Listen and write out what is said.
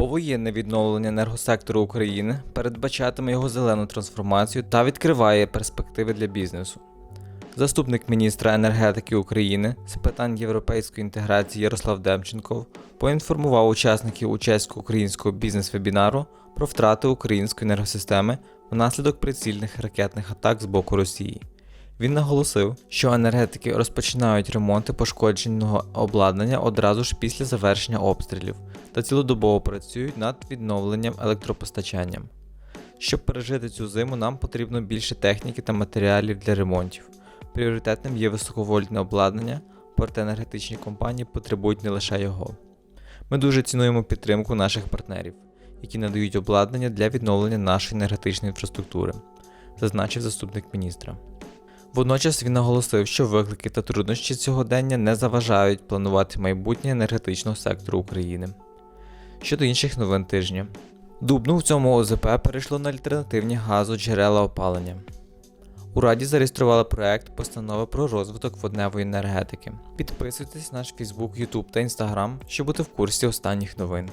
Повоєнне відновлення енергосектору України передбачатиме його зелену трансформацію та відкриває перспективи для бізнесу. Заступник міністра енергетики України з питань європейської інтеграції Ярослав Демченков поінформував учасників учасько-українського бізнес-вебінару про втрати української енергосистеми внаслідок прицільних ракетних атак з боку Росії. Він наголосив, що енергетики розпочинають ремонти пошкодженого обладнання одразу ж після завершення обстрілів та цілодобово працюють над відновленням електропостачанням. Щоб пережити цю зиму, нам потрібно більше техніки та матеріалів для ремонтів. Пріоритетним є високовольтне обладнання, проте енергетичні компанії потребують не лише його. Ми дуже цінуємо підтримку наших партнерів, які надають обладнання для відновлення нашої енергетичної інфраструктури, зазначив заступник міністра. Водночас він наголосив, що виклики та труднощі сьогодення не заважають планувати майбутнє енергетичного сектору України. Щодо інших новин тижня, Дубну в цьому ОЗП перейшло на альтернативні газоджерела опалення. У Раді зареєстрували проект постанови про розвиток водневої енергетики. Підписуйтесь на наш Facebook, YouTube та Instagram, щоб бути в курсі останніх новин.